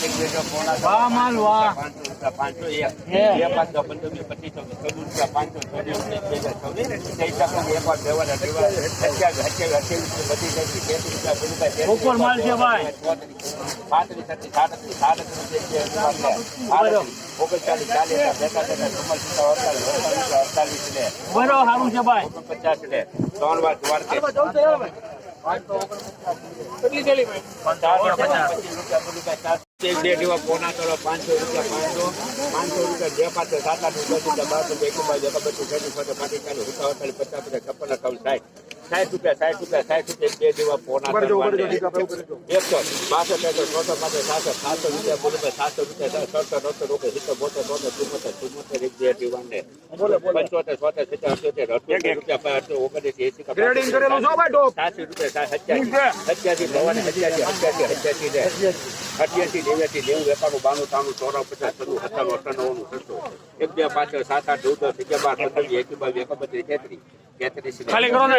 એક બે પોણા વાહ માલ વાહ પાંચસો રૂપિયા પાંચસો એક. બે પાંચ દસ પંદર પચીસ ચૌદ રૂપિયા પાંચસો છવ્વીસ એક વાર દેવાના દેવા અઠ્યાવીસ અઠ્યાવીસ અઠ્યાવીસ બધી જતી તેત્રીસ રૂપિયા ઉપર માલ છે ભાઈ. પાંત્રીસ છત્રીસ સાડત્રીસ સાડત્રીસ ઓગણચાલીસ ચાલીસ બેતાલીસ અડતાલીસ અડતાલીસ લે બરો સારું છે ભાઈ પચાસ લે ત્રણ વાર દ્વારકે એક બે જેવા પોના કરો પાંચસો રૂપિયા પાંચસો પાંચસો રૂપિયા બે પાંચસો સાત આઠ રૂપિયા સુધી બાર રૂપિયા એક બાજુ એક બધું છેલ્લું ફોટો ચાલીસ ઉઠા અડતાલીસ પચાસ પચાસ છપ્પન અઠાવન સાઠ સાઠ રૂપિયા સાઠ રૂપિયા સાઠ રૂપિયા બે જેવા ફોન એકસો બાસઠ એકસો ચોસો પાસે સાતસો સાતસો રૂપિયા બોલો સાતસો રૂપિયા સડસો નવસો રૂપિયા સિત્તેર બોતેર બોતેર ચુમ્મોતેર ચુમ્મોતેર એક બે જીવન પંચોતેર સોતેર સિત્તેર અઠ્યોતેર અઠ્યોતેર રૂપિયા પાંચસો ઓગણીસ એસી સાતસો રૂપિયા સત્યાસી. સત્યાસી ભવાની સત્યાસી અઠ્યાસી નેવ્યાસી નેવું એકાણું બાણું ત્રાણું ચોરા પચાસ છન્નું સત્તાણું અઠાણું છસો. એક બે પાંચ સાત આઠ ચૌદ દસ અગિયાર બાર પંદર એકી બાવીસ એકાબત્રીસ તેત્રીસ તેત્રીસ ખાલી કરો ને.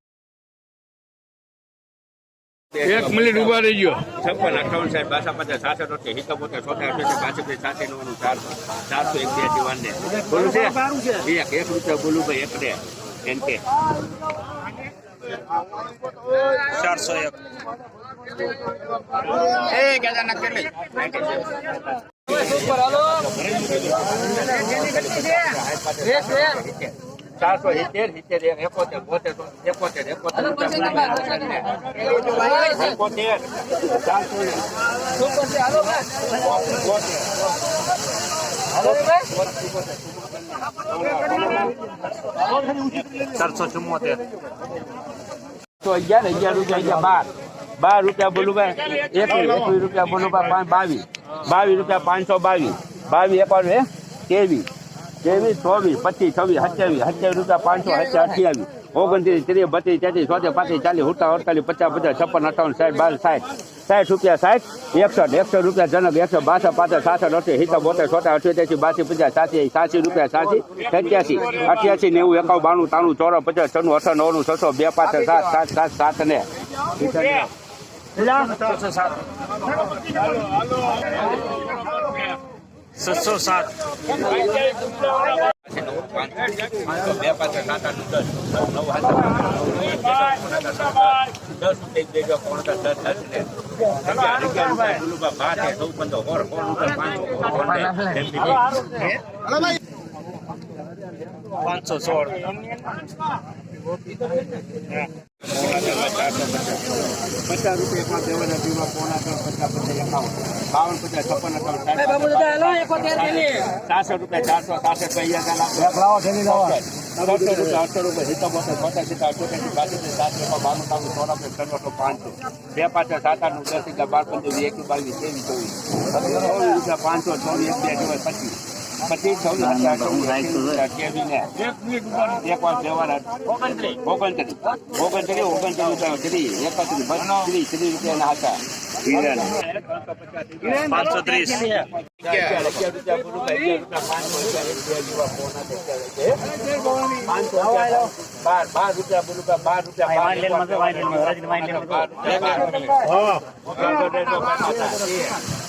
એક સાત અગિયાર ઊભા રહી ગયો મિનિટ છપ્પન અઠાવન સાહેબ બાસા પચાસ સાસઠ સિત્તેર બોતેર છોતેર અઠ્યાસી બાસઠ સાસઠ નવ્વાણું ચારસો ચારસો એક બે જીવન ને. બોલું છે? એક એક રૂપિયા બોલું ભાઈ એક રે એમ કે. ચારસો એક. ચારસો સિત્તેર સિત્તેર એક એકોતેર બોતેર એકોતેર એકોતેર એકોતેર. ચારસો ને ચારસો ચુમ્મોતેર. તો અગિયાર અગિયાર રૂપિયા અગિયાર બાર. બાર રૂપિયા બોલું ભાઈ. એકવીસ એકવીસ રૂપિયા બોલું ભાઈ પાંચ બાવીસ. બાવીસ રૂપિયા પાંચસો બાવીસ. બાવીસ એકાણું હે? ત્રેવીસ. ત્રેવીસ ચોવીસ પચીસ છવ્વીસ સત્યાવીસ સત્યાવીસ રૂપિયા પાંચસો સત્યા અઠ્યાવીસ ઓગણત્રીસ ત્રીસ બત્રીસ તેત્રીસ ચોતેર પાંત્રીસ ચાલીસ ઉડતા અડતાલીસ પચાસ પચાસ છપ્પન અઠાવન સાઠ બાર સાઠ સાઠ રૂપિયા સાઠ એકસઠ એકસઠ રૂપિયા જનક એકસો બાસઠ પાસઠ સાસઠ અઠી હિસાબ બોતેર છોતેર અઠ્યોતેસી બાસી પચાસ સાસી સાસી રૂપિયા સાસી સત્યાસી અઠ્યાસી નેવું એકાવન બાણું ત્રાણું ચોરા પચાસ છનું અઠા નવનું છસો બે પાંચ સાત સાત સાત સાત ને. છસો સાત. બે પાંચ સાત. આઠ દસ નવ દસ બે જો કોણ દસ દસ ને બાર છે સૌ પંદર રૂપિયા પાંચસો પાંચસો સોળ. પચાસ રૂપિયા દેવાના પચાસ પચાસ એકાવન બાવન રૂપિયા ચારસો સાસઠ પૈયા સત્તર રૂપિયા અઠસો રૂપિયા સિત્તોર પચાસ સિત્તેર અઠ્યોતેર બાસઠ સાત રૂપિયા બાણું ત્રાણું ચોરાસી ત્રણસો પાંચસો બે પાંચ સાત આઠ દસ અગિયાર બાર પંદર એક બાવીસ ત્રેવીસ ચોવીસ ચોવીસ રૂપિયા પાંચસો ચોવીસ એક બે દિવસ પચીસ પચીસ ને એક વાર દેવાના ઓગણત્રીસ. ઓગણત્રીસ. ઓગણત્રીસ ઓગણત્રીસ રૂપિયા ત્રીસ એકત્રીસ બત્રીસ ત્રીસ રૂપિયાના હતા. પાંચસો ત્રીસ. બાર બાર રૂપિયા બોલું બાર રૂપિયા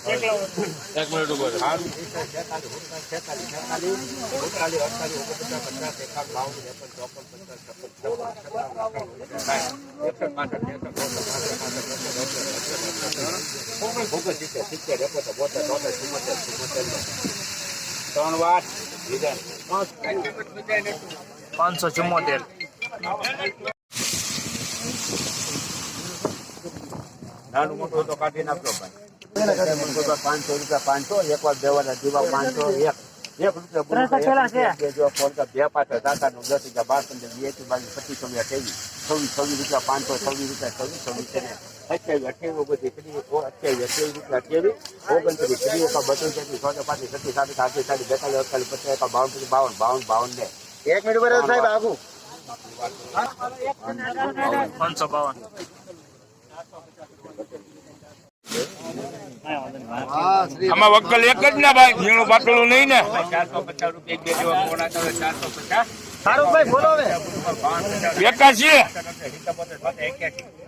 એક મિનિટ ઊભો ત્રણ વાર પાંચસો ચુમ્મોતેર નાનું મોટું તો કાઢી નાખજો ભાઈ. પાંચસો રૂપિયા પાંચસો એક વાર દેવાના જીવા પાંચસો એક એક રૂપિયા. બે જો ફોન પાછળ આઠ દસ અગિયાર બાર પંદર એકવીસ બાવીસ પચીસ છવ્વીસ અઠ્યાવીસ છવ્વીસ છવ્વીસ રૂપિયા પાંચસો છવ્વીસ રૂપિયા છવ્વીસ છવ્વીસ છે અઠ્યાવીસ અઠ્યાવીસ ઓગણત્રીસ ત્રીસ ઓ અઠ્યાવીસ અઠ્યાવીસ રૂપિયા અઠ્યાવીસ ઓગણત્રીસ ત્રીસ એકા બત્રીસ તેત્રીસ ચોત્રીસ પાંત્રીસ છત્રીસ સાડત્રીસ આઠત્રીસ ચાલીસ બેતાલીસ અડતાલીસ પચાસ એકા બાવન ત્રીસ બાવન બાવન બાવન ને એક મિનિટ બરાબર સાહેબ આગુ. પાંચસો બાવન. આમાં વક્કલ એક જ ના ભાઈ ઝીણું પાતળું નહીં ને. ચારસો પચાસ રૂપિયા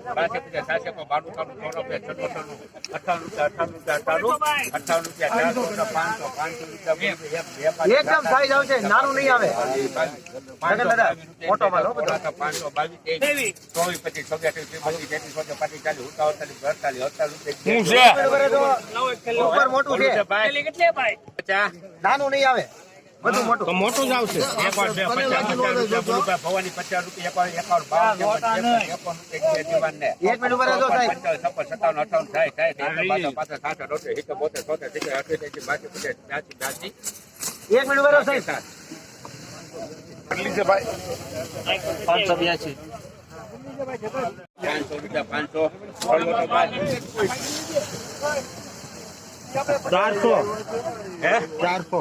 કરો ચારસો પચાસ સારું ભાઈ બોલો હવે બાવન પચાસ એકદમ સાઈઝ આવશે નાનું નહીં આવે. મોટો માલ હો બધો. અડતાલીસ ઉપર મોટું છે. નાનું નહીં આવે. બધું મોટું. મોટું જ આવશે. ભવાની પચાસ રૂપિયા બાવન ત્રેપન, એક મિનિટ ઉપર રહેજો સાહેબ. પંચાવન, છપ્પન, સત્તાવન, અઠાવન, સાઠ, સાઠ, એકસઠ, બાસઠ, પાંસઠ, સાસઠ, બોતેર, સિત્તેર, પચાસ, બ્યાસી, એક મિનિટ ઉપર. પાંચસો બ્યાસી. પાંચસો રૂપિયા પાંચસો. છોડવો તો બાદ. ચારસો. હે? ચારસો.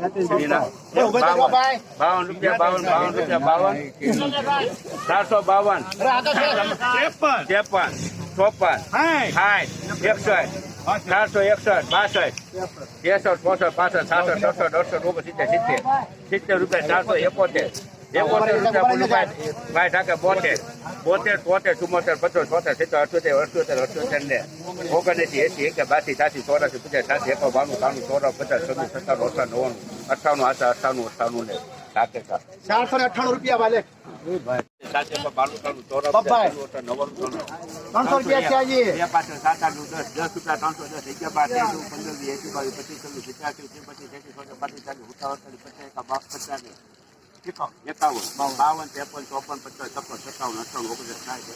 બત્રીસ, વાર. બાવન. રૂપિયા બાવન બાવન રૂપિયા બાવન. ચારસો બાવન. ત્રેપન. ચોપન સાઠ એકસઠ ચારસો એકસઠ બાસઠ ત્રેસઠ ચોસઠ પાસઠ સાસઠ સડસઠ અડસઠ ઓગણસિત્તેર સિત્તેર. સિત્તેર રૂપિયા ચારસો એકોતેર. ભાઈ. ઠાકે બોતેર. બોતેર તોતેર ચુમ્મોતેર પચાસ છોતેર સિત્તેર અઠ્યોતેર અઠ્યોતેર અઠ્યોતેર ને ઓગણએસી એસી એક બાસી ત્યાસી ચોરાસી પચાસ સાસી એકો બાણું ત્રાણું ચોરા પચાસ છવ્વીસ સત્તાણું અઠાણું નવ્વાણું અઠાણું આશા અઠાણું અઠાણું ને સાતે સાત. ચારસો ને અઠ્ઠાણું રૂપિયા વાલે. ત્રણસો રૂપિયા છે આજે બે પાછળ સાત આઠ નવ દસ દસ રૂપિયા ત્રણસો દસ અગિયાર બાર તેર ચૌદ પંદર વીસ એકવીસ બાવીસ પચીસ છવ્વીસ પચાસ ત્રીસ પચીસ ત્રીસ ચોત્રીસ પાંત્રીસ ચાલીસ ઉતાવળ ચાલીસ પચાસ એકા બાપ પચાસ એકાવન બાવન ત્રેપન ચોપન પચાસ છપ્પન સત્તાવન અઠાવન ઓગણીસ સાઠ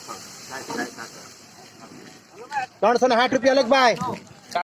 ત્રણસો ને સાઠ રૂપિયા લખ ભાઈ.